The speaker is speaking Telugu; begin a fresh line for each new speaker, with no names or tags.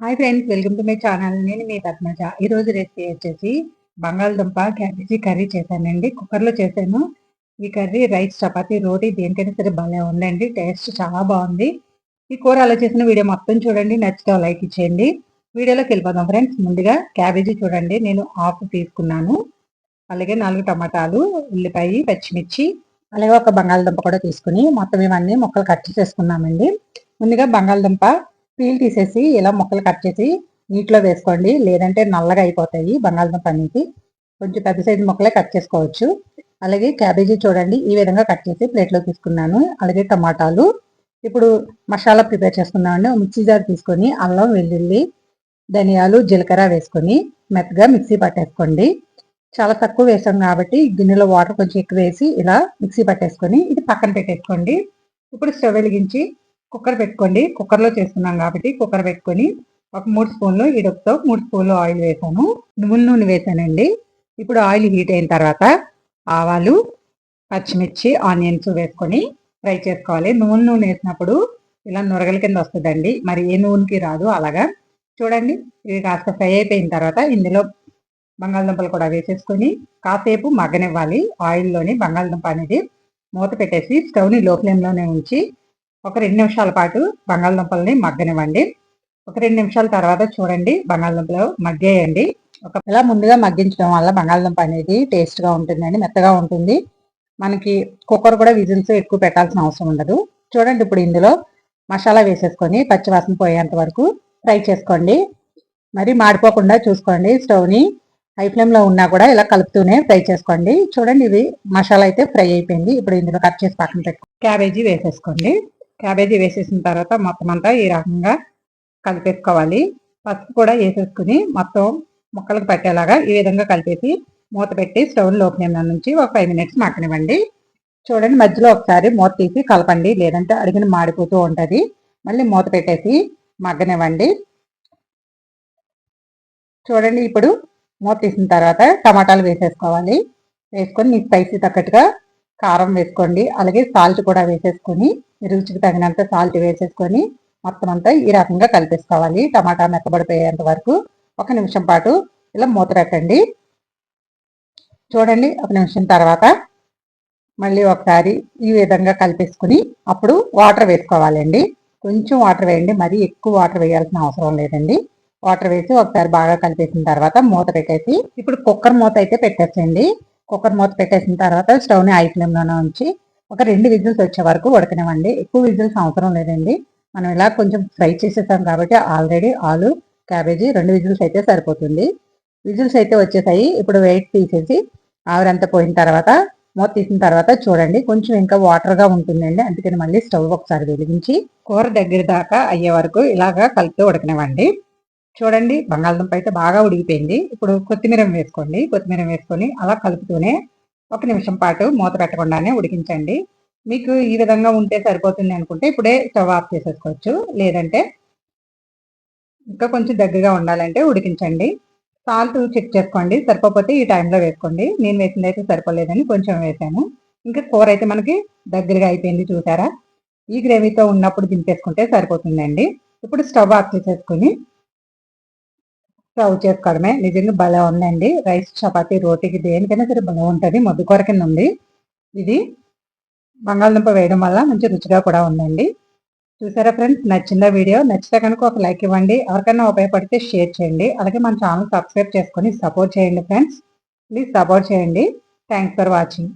Hi friends welcome to my channel నేను మీ పద్మజ. ఈరోజు రెసిపీ వచ్చేసి బంగాళదుంప క్యాబేజీ కర్రీ చేశానండి. కుక్కర్లో చేశాను. ఈ కర్రీ రైస్ చపాతీ రోటీ దేనికైనా సరే భలే ఉందండి. టేస్ట్ చాలా బాగుంది. ఈ కూర అలా చేసిన వీడియో మొత్తం చూడండి. నచ్చితే లైక్ ఇచ్చేయండి. వీడియోలోకి వెళ్ళిపోదాం ఫ్రెండ్స్ ముందుగా క్యాబేజీ చూడండి. నేను ఆఫ్ తీసుకున్నాను. అలాగే నాలుగు టమాటాలు ఉల్లిపాయ పచ్చిమిర్చి అలాగే ఒక బంగాళదుంప కూడా తీసుకుని మొత్తం ఇవన్నీ ముక్కలు కట్ చేసుకున్నామండి ముందుగా బంగాళదుంప పీల్ తీసేసి ఇలా ముక్కలు కట్ చేసి నీటిలో వేసుకోండి. లేదంటే నల్లగా అయిపోతాయి బంగాళదుంప అనేది కొంచెం పెద్ద సైజు ముక్కలే కట్ చేసుకోవచ్చు. అలాగే క్యాబేజీ చూడండి. ఈ విధంగా కట్ చేసి ప్లేట్లో తీసుకున్నాను. అలాగే టమాటాలు. ఇప్పుడు మసాలా ప్రిపేర్ చేసుకున్నామండి మిక్సీ జార్ తీసుకొని అల్లం వెల్లుల్లి ధనియాలు జీలకర్ర వేసుకొని మెత్తగా మిక్సీ పట్టేసుకోండి. చాలా తక్కువ వేసాం కాబట్టి గిన్నెలో వాటర్ కొంచెం ఎక్కువ వేసి ఇలా మిక్సీ పట్టేసుకొని ఇది పక్కన పెట్టేసుకోండి. ఇప్పుడు స్టవ్ వెలిగించి కుక్కర్ పెట్టుకోండి. కుక్కర్లో చేస్తున్నాం కాబట్టి కుక్కర్ పెట్టుకొని ఒక మూడు స్పూన్లు ఇడుపుతో మూడు స్పూన్లు ఆయిల్ వేసాను. నువ్వుల నూనె వేసానండి. ఇప్పుడు ఆయిల్ హీట్ అయిన తర్వాత ఆవాలు పచ్చిమిర్చి ఆనియన్స్ వేసుకొని ఫ్రై చేసుకోవాలి. నువ్వుల నూనె వేసినప్పుడు ఇలా నురగల కింద వస్తుందండి. మరి ఏ నూనెకి రాదు అలాగా. చూడండి ఇవి కాస్త ఫ్రై అయిపోయిన తర్వాత ఇందులో బంగాళదుంపలు కూడా వేసేసుకొని కాసేపు మగ్గనివ్వాలి. ఆయిల్లోని బంగాళదుంప అనేది మూత పెట్టేసి స్టవ్ని లో ఫ్లేమ్లోనే ఉంచి ఒక రెండు నిమిషాల పాటు బంగాళదుంపల్ని మగ్గనివ్వండి. ఒక రెండు నిమిషాల తర్వాత చూడండి బంగాళదుంపలు మగ్గేయండి. ఒక ఇలా ముందుగా మగ్గించడం వల్ల బంగాళదుంప అనేది టేస్ట్గా ఉంటుందండి మెత్తగా ఉంటుంది. మనకి కుక్కర్ కూడా విజిల్స్ ఎక్కువ పెట్టాల్సిన అవసరం ఉండదు. చూడండి ఇప్పుడు ఇందులో మసాలా వేసేసుకొని పచ్చివాసన పోయేంత వరకు ఫ్రై చేసుకోండి. మరి మాడిపోకుండా చూసుకోండి స్టవ్ని హై ఫ్లేమ్లో ఉన్నా కూడా ఇలా కలుపుతూనే ఫ్రై చేసుకోండి. చూడండి ఇది మసాలా అయితే ఫ్రై అయిపోయింది. ఇప్పుడు ఇందులో కట్ చేసి పక్కన పెట్టుకో క్యాబేజీ వేసేసుకోండి. క్యాబేజీ వేసేసిన తర్వాత మొత్తం అంతా ఈ రకంగా కలిపేసుకోవాలి. పసుపు కూడా వేసేసుకుని మొత్తం ముక్కలకు పెట్టేలాగా ఈ విధంగా కలిపేసి మూత పెట్టి స్టవ్లో నుంచి ఒక ఫైవ్ మినిట్స్ మక్కనివ్వండి చూడండి మధ్యలో ఒకసారి మూత తీసి కలపండి. లేదంటే అడిగిన మాడిపోతూ ఉంటుంది. మళ్ళీ మూత పెట్టేసి మగ్గనివ్వండి. చూడండి ఇప్పుడు మూత తీసిన తర్వాత టమాటాలు వేసేసుకోవాలి. వేసుకొని మీ స్పైసీ తగ్గట్టుగా కారం వేసుకోండి. అలాగే సాల్ట్ కూడా వేసేసుకొని రుచికి తగినంత సాల్ట్ వేసేసుకొని మొత్తం అంతా ఈ రకంగా కలిపేసుకోవాలి. టమాటా మెత్తబడిపోయేంత వరకు ఒక నిమిషం పాటు ఇలా మూత పెట్టండి. చూడండి ఒక నిమిషం తర్వాత మళ్ళీ ఒకసారి ఈ విధంగా కలిపేసుకుని అప్పుడు వాటర్ వేసుకోవాలండి. కొంచెం వాటర్ వేయండి. మరీ ఎక్కువ వాటర్ వేయాల్సిన అవసరం లేదండి. వాటర్ వేసి ఒకసారి బాగా కలిపేసిన తర్వాత మూత పెట్టేసి ఇప్పుడు కుక్కర్ మూత అయితే పెట్టేసండి కుక్కర్ మూత పెట్టేసిన తర్వాత స్టవ్ని ఐ ఫ్లేమ్లోనే ఉంచి ఒక రెండు విజిల్స్ వచ్చే వరకు ఉడకనివ్వండి. ఎక్కువ విజిల్స్ అవసరం లేదండి. మనం ఇలా కొంచెం ఫ్రై చేసేసాం కాబట్టి ఆల్రెడీ ఆలు క్యాబేజీ రెండు విజిల్స్ అయితే సరిపోతుంది. విజిల్స్ అయితే వచ్చేసాయి. ఇప్పుడు వెయిట్ తీసేసి ఆవిరంతా పోయిన తర్వాత మూత తీసిన తర్వాత చూడండి. కొంచెం ఇంకా వాటర్గా ఉంటుందండి. అందుకని మళ్ళీ స్టవ్ ఒకసారి వెలిగించి కూర దగ్గర దాకా అయ్యే వరకు ఇలాగా కలిపి ఉడకనివ్వండి. చూడండి బంగాళదుంప అయితే బాగా ఉడికిపోయింది. ఇప్పుడు కొత్తిమీర వేసుకోండి. కొత్తిమీర వేసుకొని అలా కలుపుతూనే ఒక నిమిషం పాటు మూత పెట్టకుండానే ఉడికించండి. మీకు ఈ విధంగా ఉంటే సరిపోతుంది అనుకుంటే ఇప్పుడే స్టవ్ ఆఫ్ చేసేసుకోవచ్చు. లేదంటే ఇంకా కొంచెం దగ్గరగా ఉండాలంటే ఉడికించండి. సాల్ట్ చెక్ చేసుకోండి. సరిపోతే ఈ టైంలో వేసుకోండి. నేను వేసింది అయితే సరిపోలేదని కొంచెం వేసాను. ఇంకా కూర అయితే మనకి దగ్గరగా అయిపోయింది చూసారా? ఈ గ్రేవీతో ఉన్నప్పుడు దింపేసుకుంటే సరిపోతుందండి. ఇప్పుడు స్టవ్ ఆఫ్ చేసేసుకుని సర్వ్ చేసుకోవడమే నిజంగా భలే ఉందండి. రైస్ చపాతి రోటీకి దేనికైనా సరే భలే ఉంటుంది. మొద్దుకూర కింద ఉంది ఇది బంగాళదుంప వేయడం వల్ల మంచి రుచిగా కూడా ఉందండి. చూసారా ఫ్రెండ్స్? నచ్చిందా వీడియో? నచ్చితే కనుక ఒక లైక్ ఇవ్వండి. ఎవరికైనా ఉపయోగపడితే షేర్ చేయండి. అలాగే మన ఛానల్ సబ్స్క్రైబ్ చేసుకొని సపోర్ట్ చేయండి ఫ్రెండ్స్. ప్లీజ్ సపోర్ట్ చేయండి. Thanks for watching.